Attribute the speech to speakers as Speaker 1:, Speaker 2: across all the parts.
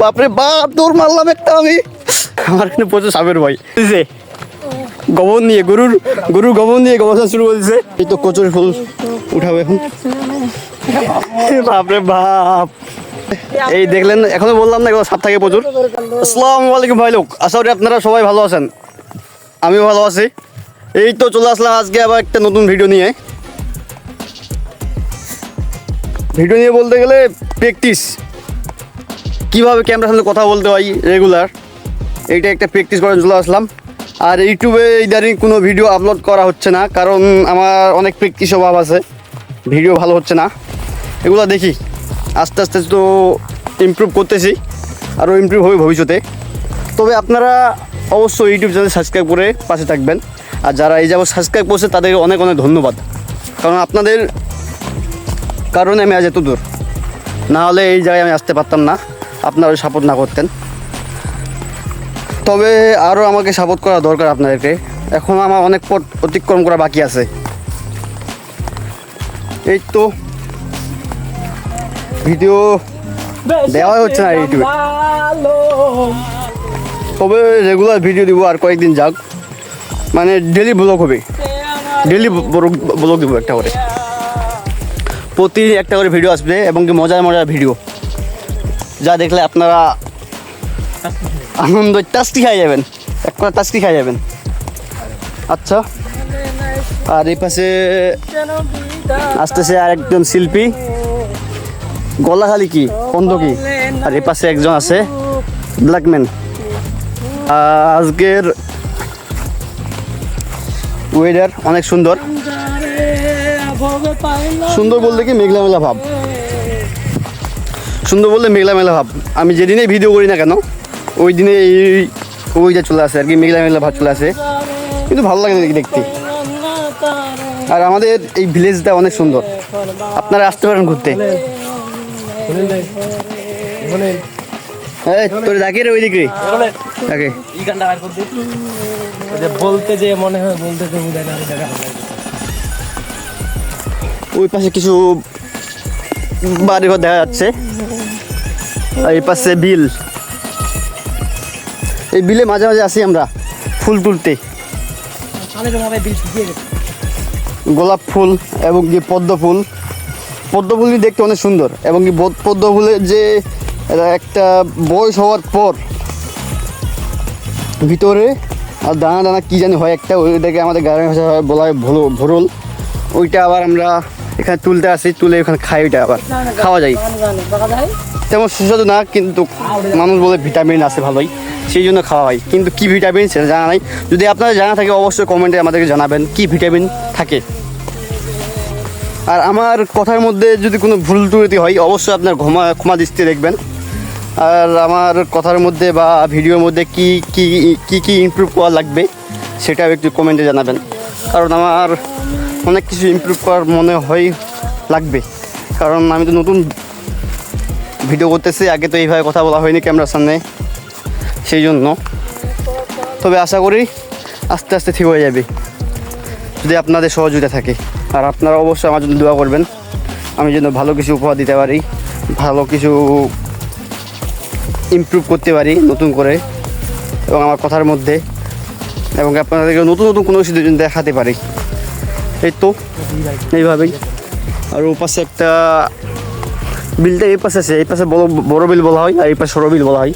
Speaker 1: বাপরে বাপ, দৌড় মারলাম একটা আমি। আমার এখানে প্রচুর সাপের ভয়। বুঝছে গোবর নিয়ে, গরুর গরুর গোবর নিয়ে গবেষণা শুরু করেছে এই তো কচুর ফুল উঠাবো এখন। বাপরে বাপ। এই দেখলেন, এখনও বললাম না সাপ থাকে প্রচুর। আসসালামু আলাইকুম ভাই লোক, আশা করি আপনারা সবাই ভালো আছেন। আমিও ভালো আছি। এই তো চলে আসলাম আজকে আবার একটা নতুন ভিডিও নিয়ে। ভিডিও নিয়ে বলতে গেলে প্র্যাকটিস কীভাবে ক্যামেরার সামনে কথা বলতে হয় রেগুলার এইটা একটা প্র্যাকটিস করে চলে আসলাম। আর ইউটিউবে ইদানিং কোনো ভিডিও আপলোড করা হচ্ছে না, কারণ আমার অনেক প্র্যাকটিস অভাব আছে। ভিডিও ভালো হচ্ছে না। এগুলো দেখি। আস্তে আস্তে তো ইমপ্রুভ করতেছি, আরও ইমপ্রুভ হবে ভবিষ্যতে। তবে আপনারা অবশ্যই ইউটিউব চ্যানেল সাবস্ক্রাইব করে পাশে থাকবেন। আর যারা এই যাব সাবস্ক্রাইব করছে, তাদেরকে অনেক অনেক ধন্যবাদ। কারণ আপনাদের কারণে আমি আজ এত দূর। না হলে এই জায়গায় আমি আসতে পারতাম না। আপনারা সাপোর্ট না করতেন। তবে আরও আমাকে সাপোর্ট করা দরকার আপনাদেরকে। এখন আমার অনেক পথ অতিক্রম করা বাকি আছে। এই তো ভিডিও দেওয়া হচ্ছে না ইউটিউবে। তবে রেগুলার ভিডিও দিব আর কয়েকদিন যাক। মানে ডেলি ব্লগ হবে। ডেলি ব্লগ দিব একটা করে। প্রতি একটা করে ভিডিও আসবে এবং কি মজার মজার ভিডিও যা দেখলে আপনারা আনন্দ টাস্টি খাই যাবেন। এক করে টাস্টি খাই যাবেন। আচ্ছা। আর এই পাশে আসতেছে আর একজন শিল্পী। গলা খালি কি? কি? আর এই পাশে একজন আছে ব্ল্যাকম্যান আজকের ওয়েদার অনেক সুন্দর। সুন্দর বলতে কি মেঘলা মেলা ভাব। সুন্দর বলতে মেঘলা মেলা ভাব। আমি যেদিনে ভিডিও করি না কেন ওই দিনে এই ওইটা চলে আসে আর কি মেঘলা মেঘলা ভাব চলে আসে। কিন্তু ভালো লাগে দেখি দেখতে। আর আমাদের এই ভিলেজটা অনেক সুন্দর। আপনারা আসতে পারেন ঘুরতে। তোর ডাকে রে ওই দিকে ডাকে
Speaker 2: বলতে যে মনে হয় বলতে যে
Speaker 1: ওই পাশে কিছু বাড়ি ঘর দেখা যাচ্ছে। এই পাশে বিল এই বিলে মাঝে মাঝে আসি আমরা ফুল তুলতে গোলাপ ফুল এবং কি পদ্ম ফুল পদ্ম ফুলই দেখতে অনেক সুন্দর এবং কি পদ্ম ফুলের যে একটা বয়স হওয়ার পর ভিতরে আর দানা দানা কী জানি হয় একটা ওইটাকে আমাদের গ্রামের ভাষা হয় বলা হয় ভোলো ভোরল ওইটা আবার আমরা এখানে তুলতে আসি তুলে ওখানে খাই ওইটা আবার খাওয়া যায় তেমন সুস্বাদু না, কিন্তু মানুষ বলে ভিটামিন আছে ভালোই, সেই জন্য খাওয়া হয়। কিন্তু কি ভিটামিন সেটা জানা নাই। যদি আপনারা জানা থাকে, অবশ্যই কমেন্টে আমাদেরকে জানাবেন কি ভিটামিন থাকে। আর আমার কথার মধ্যে যদি কোনো ভুল ত্রুটি হয়, অবশ্যই আপনার ক্ষমা ক্ষমা দৃষ্টি দেখবেন। আর আমার কথার মধ্যে বা ভিডিওর মধ্যে কি কি কি কি ইমপ্রুভ করা লাগবে, সেটাও একটু কমেন্টে জানাবেন। কারণ আমার অনেক কিছু ইমপ্রুভ করার মনে হয়, লাগবে। কারণ আমি তো নতুন ভিডিও করতেছি, আগে তো এইভাবে কথা বলা হয়নি ক্যামেরার সামনে, সেই জন্য। তবে আশা করি আস্তে আস্তে ঠিক হয়ে যাবে, যদি আপনাদের সহযোগিতা থাকে। আর আপনারা অবশ্যই আমার জন্য দোয়া করবেন, আমি যেন ভালো কিছু উপহার দিতে পারি, ভালো কিছু ইমপ্রুভ করতে পারি নতুন করে, এবং আমার কথার মধ্যে, এবং আপনাদেরকে নতুন নতুন কোনো কিছু দেখাতে পারি। এই তো, এইভাবেই। আর ও পাশে একটা বিলটা এই পাশে আছে, এই পাশে বড় বিল বলা হয় আর এই পাশে সরো বিল বলা হয়।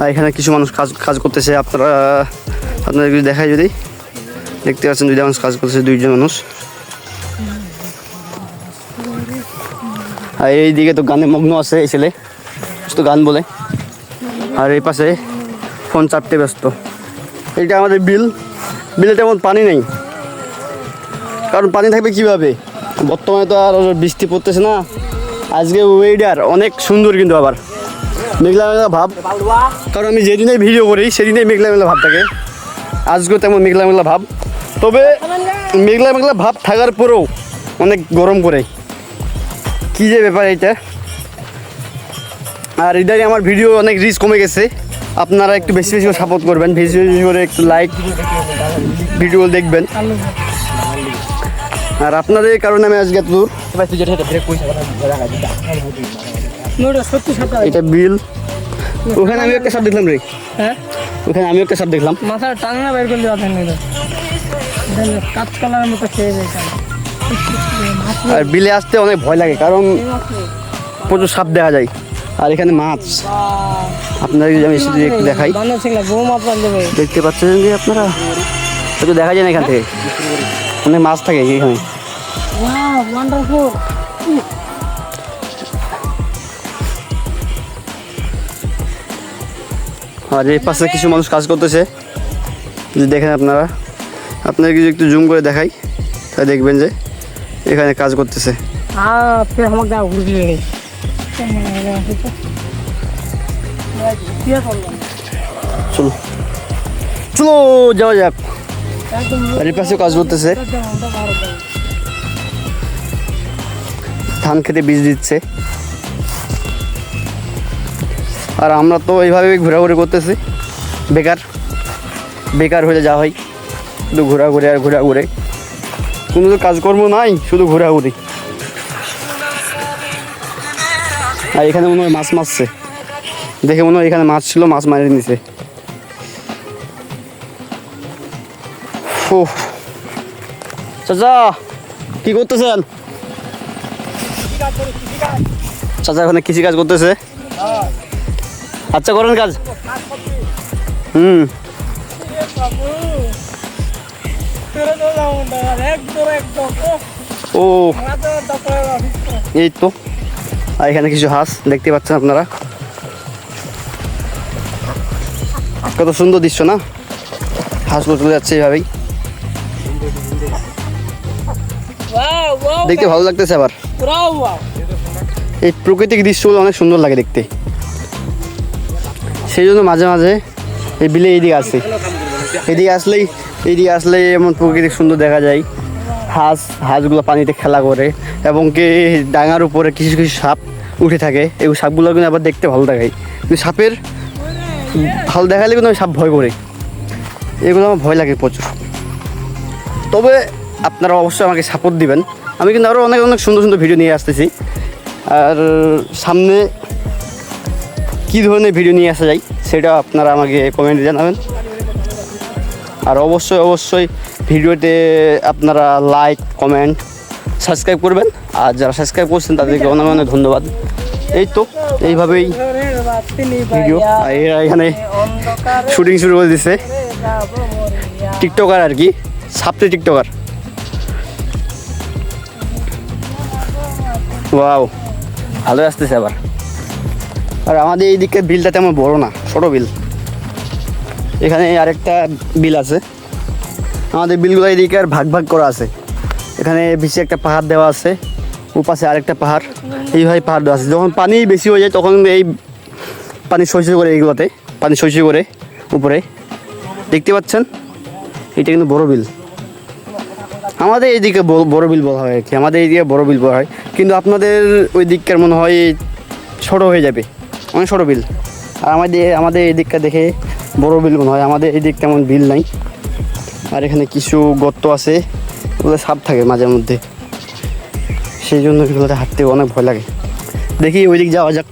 Speaker 1: আর এখানে কিছু মানুষ কাজ কাজ করতেছে, আপনারা আপনাদের কিছু দেখায় যদি। দেখতে পাচ্ছেন দুইটা মানুষ কাজ করতেছে, দুইজন মানুষ। আর এইদিকে তো গানে মগ্ন আছে এই ছেলে তো গান বলে। আর এই পাশে ফোন চাপতে ব্যস্ত। এটা আমাদের বিল। বিলে তেমন পানি নেই। কারণ পানি থাকবে কীভাবে? বর্তমানে তো আর বৃষ্টি পড়তেছে না। আজকে ওয়েডার অনেক সুন্দর কিন্তু আবার। মেঘলা মেঘলা ভাব। কারণ আমি যেদিনে ভিডিও করি সেদিনেই মেঘলা মেঘলা ভাব থাকে। আজকেও তেমন মেঘলা মেঘলা ভাব। তবে মেঘলা মেঘলা ভাব থাকার পরেও অনেক গরম করে কী যে ব্যাপার এটা আর ইদানি আমার ভিডিও অনেক রিচ কমে গেছে। আপনারা একটু বেশি বেশি সাপোর্ট করবেন। বেশি বেশি করে একটু লাইক ভিডিও দেখবেন। আর আপনাদের কারণে আমি আজকে এত দূর এটা বিল। ওখানে আমি একটা সাপ দেখলাম রে।
Speaker 2: হ্যাঁ?
Speaker 1: ওখানে আমি একটা সাপ দেখলাম।
Speaker 2: মাথার টাঙ্গা বের করলে মতো খেয়ে যায়
Speaker 1: আর বিলে আসতে অনেক ভয় লাগে কারণ প্রচুর সাপ দেখা যায়। আর এখানে মাছ। আপনারা আমি একটু দেখাই। দেখতে পাচ্ছেন যে আপনারা? দেখা যায় না এখান থেকে। অনেক মাছ থাকে এখানে আর এই পাশে কিছু মানুষ কাজ করতেছে। যদি দেখেন আপনারা। আপনারা কিছু একটু জুম করে দেখাই তাই দেখবেন যে এখানে কাজ করতেছে। চলো। চলো যাওয়া যাক। আর কাজ করতেছে। ধান খেতে বীজ দিচ্ছে। আর আমরা তো এইভাবে ঘোরাঘুরি করতেছি। বেকার বেকার হয়ে যাওয়া হয়। শুধু ঘোরাঘুরি আর ঘোরাঘুরে। কোনো তো কাজকর্ম নাই, শুধু ঘোরাঘুরি। আর এখানে মনে হয় মাছ মারছে। দেখে মনে হয় এখানে মাছ ছিল, মাছ মারি নিছে। চাচা। কি করতেছেন? চাচা ওখানে কৃষি কাজ করতেছে। আচ্ছা করেন কাজ। হুম। ও। এই তো। আর এখানে কিছু হাঁস দেখতে পাচ্ছেন আপনারা। কত সুন্দর দৃশ্য না? হাঁসগুলো চলে যাচ্ছে এইভাবেই। দেখতে ভালো লাগতেছে আবার। এই প্রাকৃতিক দৃশ্যগুলো অনেক সুন্দর লাগে দেখতে। সেই জন্য মাঝে মাঝে এই বিলে এইদিকে আসে। এদিকে আসলেই এদিকে আসলেই এমন প্রকৃতিক সুন্দর দেখা যায়। হাঁস হাঁসগুলো পানিতে খেলা করে এবং কি ডাঙার উপরে কিছু কিছু সাপ উঠে থাকে। এই সাপগুলো কিন্তু আবার দেখতে ভালো দেখায়। কিন্তু সাপের ভালো দেখালে কিন্তু আমি সাপ ভয় করি। এগুলো আমার ভয় লাগে প্রচুর। তবে আপনারা অবশ্যই আমাকে সাপোর্ট দিবেন। আমি কিন্তু আরও অনেক অনেক সুন্দর সুন্দর ভিডিও নিয়ে আসতেছি। আর সামনে কী ধরনের ভিডিও নিয়ে আসা যায় সেটা আপনারা আমাকে কমেন্টে জানাবেন। আর অবশ্যই অবশ্যই ভিডিওতে আপনারা লাইক কমেন্ট সাবস্ক্রাইব করবেন। আর যারা সাবস্ক্রাইব করছেন তাদেরকে অনেক অনেক ধন্যবাদ। এই তো এইভাবেই ভিডিও আর এরা এখানে শুটিং শুরু করে দিচ্ছে টিকটকার আর কি সাপতে টিকটকার ওয়াও ভালো আসতেছে আবার। আর আমাদের এই দিকে বিলটা তেমন বড় না, ছোট বিল। এখানে আরেকটা বিল আছে। আমাদের বিলগুলো এদিকে আর ভাগ ভাগ করা আছে। এখানে বেশি একটা পাহাড় দেওয়া আছে ও পাশে আরেকটা পাহাড়। এইভাবে পাহাড় দেওয়া আছে। যখন পানি বেশি হয়ে যায়, তখন এই পানি সইসই করে এইগুলোতে, পানি সইসই করে উপরে। দেখতে পাচ্ছেন? এটা কিন্তু বড় বিল। আমাদের এইদিকে বড় বড় বিল বলা হয় আর কি। আমাদের এইদিকে বড় বিল বলা হয়। কিন্তু আপনাদের ওই দিককার মনে হয় ছোট হয়ে যাবে। অনেক ছোটো বিল। আর আমাদের আমাদের এই দিকটা দেখে বড় বিল মনে হয়। আমাদের এই দিক তেমন বিল নাই। আর এখানে কিছু গর্ত আছে, ওগুলো সাপ থাকে মাঝে মধ্যে। সেই জন্য এগুলোতে হাঁটতে অনেক ভয় লাগে। দেখি ওই দিক যাওয়া যাক।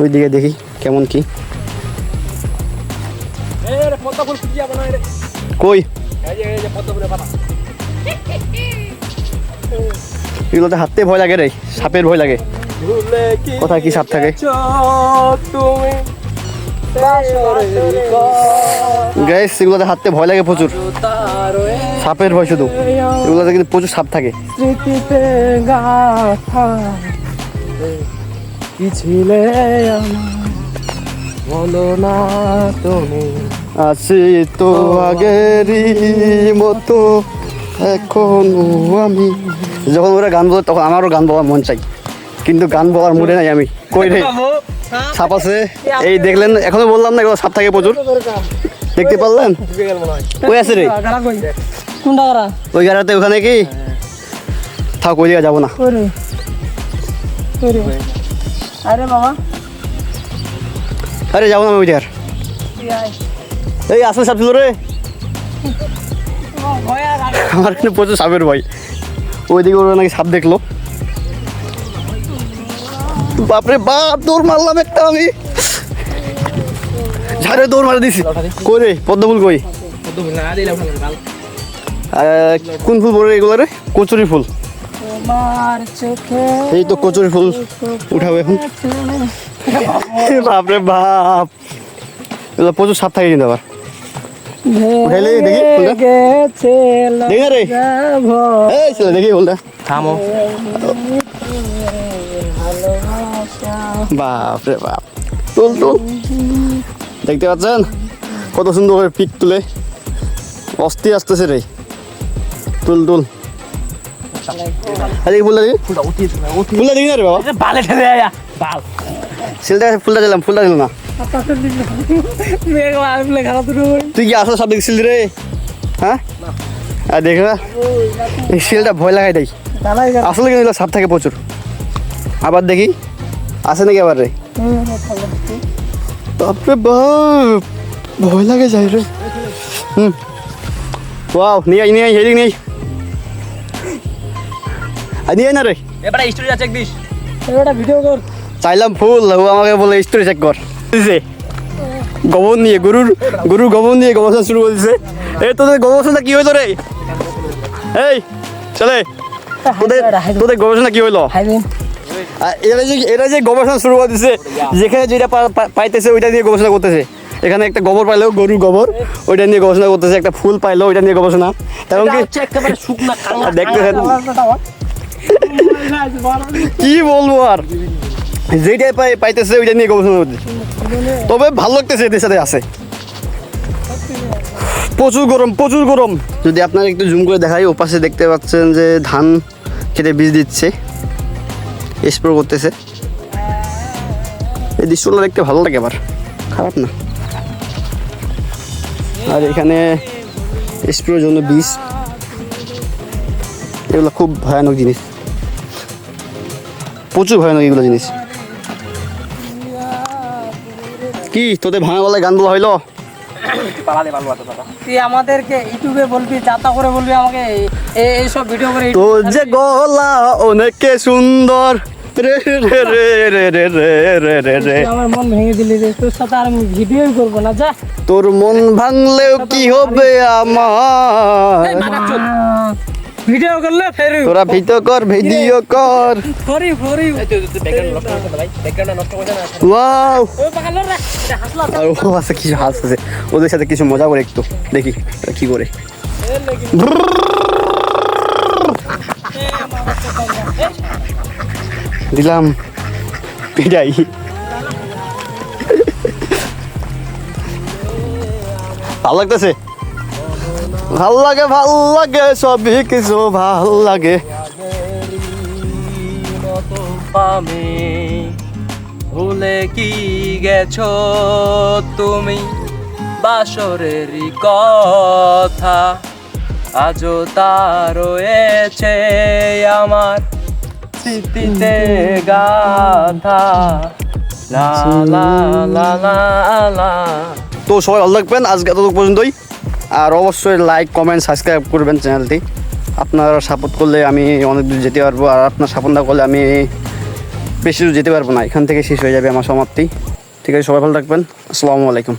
Speaker 1: ওই দিকে দেখি কেমন কি। কই? এগুলোতে হাঁটতে ভয় লাগে রে সাপের ভয় লাগে। কোথায় কি সাপ থাকে? গ্যাস এগুলোতে হাঁটতে ভয় লাগে প্রচুর। সাপের ভয় শুধু। এগুলোতে কিন্তু প্রচুর সাপ থাকে।
Speaker 2: বলো না তুমি।
Speaker 1: আছি তো আগেরই মতো। এখনও আমি যখন ওরা গান বলে তখন আমারও গান বলার মন চাই। কিন্তু গান বলার মুডে নাই আমি। কই রে? সাপ আছে। এই দেখলেন এখনও বললাম না সাপ থাকে প্রচুর। দেখতে পারলেন? কই আছে রে?
Speaker 2: কোনটা
Speaker 1: ওই গাড়াতে ওখানে কি? থাক ওই জায়গায় যাব না।
Speaker 2: আরে বাবা।
Speaker 1: আরে যাব না আমি ওই জায়গার। এই আসলে সাপ ছিল রে। আমার এখানে প্রচুর সাপের ভয়। ওইদিকে ওরা নাকি সাপ দেখল। বাপরে বাপ, দৌড় মারলাম একটা আমি। ঝাড়ে দৌড় মারে দিছি। করে পদ্ম ফুল কই? কোন ফুল বলে এগুলো রে কচুরি ফুল। এই তো কচুরি ফুল উঠাবো এখন। বাপরে বাপ। এগুলো প্রচুর সাপ থাকে কিন্তু আবার। উঠাইলে দেখি ফুলটা। দেখি রে। এই ছেলে দেখি ফুলটা।
Speaker 2: থামো।
Speaker 1: বাপরে বাপ। তুল তুল। দেখতে পাচ্ছেন? কত সুন্দর করে পিক তুলে। অস্থির আসতেছে রে। তুল তুল। আরে ফুলটা দেখি।
Speaker 2: ফুলটা
Speaker 1: দেখি না রে বাবা? ফুলটা দিলাম ফুলটা দিল না। তুই কি আসলে সব দেখছিলি রে? হ্যাঁ? আর দেখ এই শিলটা ভয় লাগাই দেয়। আসলে কিন্তু সাপ থাকে প্রচুর। আবার দেখি। আছে নাকি আবার রে? বাপরে বাপ! ভয় লাগে যাই রে। হুম। ওয়াও নিয়ে আই নিয়ে আই হেডিং নেই আর নিয়ে না রে।
Speaker 2: এবারে স্টোরি একদিস
Speaker 3: একটা ভিডিও কর
Speaker 1: চাইলাম ফুল ও আমাকে বলে স্টোরি চেক কর। দিছে গোবর নিয়ে গরুর গরুর গোবর নিয়ে গবেষণা শুরু করে দিছে এই তোদের গবেষণা কি হইল রে? এই চলে তোদের তোদের গবেষণা কি হইল? এরা যে এরা যে গবেষণা শুরু করে দিছে যেখানে যেটা পাইতেছে ওইটা নিয়ে গবেষণা করতেছে। এখানে একটা গোবর পাইলো গরুর গোবর ওইটা নিয়ে গবেষণা করতেছে একটা ফুল পাইলো ওইটা নিয়ে গবেষণা। এবং কি
Speaker 2: হচ্ছে একেবারে শুকনা কাঙা
Speaker 1: আর দেখতেছেন কি বলব আর? যেটাই পাই পাইতেছে ওইটা নিয়ে গবেষণা করতেছে। তবে ভালো লাগতেছে এদের সাথে আছে। প্রচুর গরম প্রচুর গরম। যদি আপনারা একটু জুম করে দেখাই, ওপাশে দেখতে পাচ্ছেন যে ধান খেতে বীজ দিচ্ছে স্প্রে করতেছে। এই দৃশ্যগুলো দেখতে ভালো লাগে আবার, খারাপ না। আর এখানে স্প্রের জন্য বীজ, এগুলো খুব ভয়ানক জিনিস। প্রচুর ভয়ানক এগুলো জিনিস। কি তোদের ভাঙা গলায় গান বলা হইল
Speaker 3: তুই আমাদেরকে ইউটিউবে বলবি যাতা করে বলবি আমাকে এই- এইসব ভিডিও করে
Speaker 1: তোর যে গলা অনেকে সুন্দর রে রে রে রে রে রে রে রে রে
Speaker 3: আমার মন ভেঙে দিলি রে তোর সাথে আর আমি ভিডিওই করব না যা
Speaker 1: তোর মন ভাঙলেও কি হবে আমার
Speaker 3: ভিডিও করলে ফের।
Speaker 1: তোরা ভিডিও কর ভিডিও কর।
Speaker 2: ফরি ফরি।
Speaker 1: ওয়াও আর ও আছে কিছু হাসছে ওদের সাথে কিছু মজা করে একটু। দেখি কি করে। দিলাম। পিড়াই। ভালো লাগতেছে? ভালো লাগে ভালো লাগে সবই কিছু ভালো লাগে
Speaker 2: আমি ভুলে কি গেছো তুমি? বাসরেরই কথা আজও তা রয়েছে আমার স্মৃতিতে গাথা। লা লা লা লা লা।
Speaker 1: তো সবাই ভালো থাকবেন। আজকে এতটুকু পর্যন্তই। আর অবশ্যই লাইক কমেন্ট সাবস্ক্রাইব করবেন চ্যানেলটি আপনারা সাপোর্ট করলে আমি অনেক দূর যেতে পারব, আর আপনার সাপোর্ট না করলে আমি বেশি দূর যেতে পারব না। এখান থেকে শেষ হয়ে যাবে আমার সমাপ্তি। ঠিক আছে, সবাই ভালো থাকবেন। আসসালামু আলাইকুম।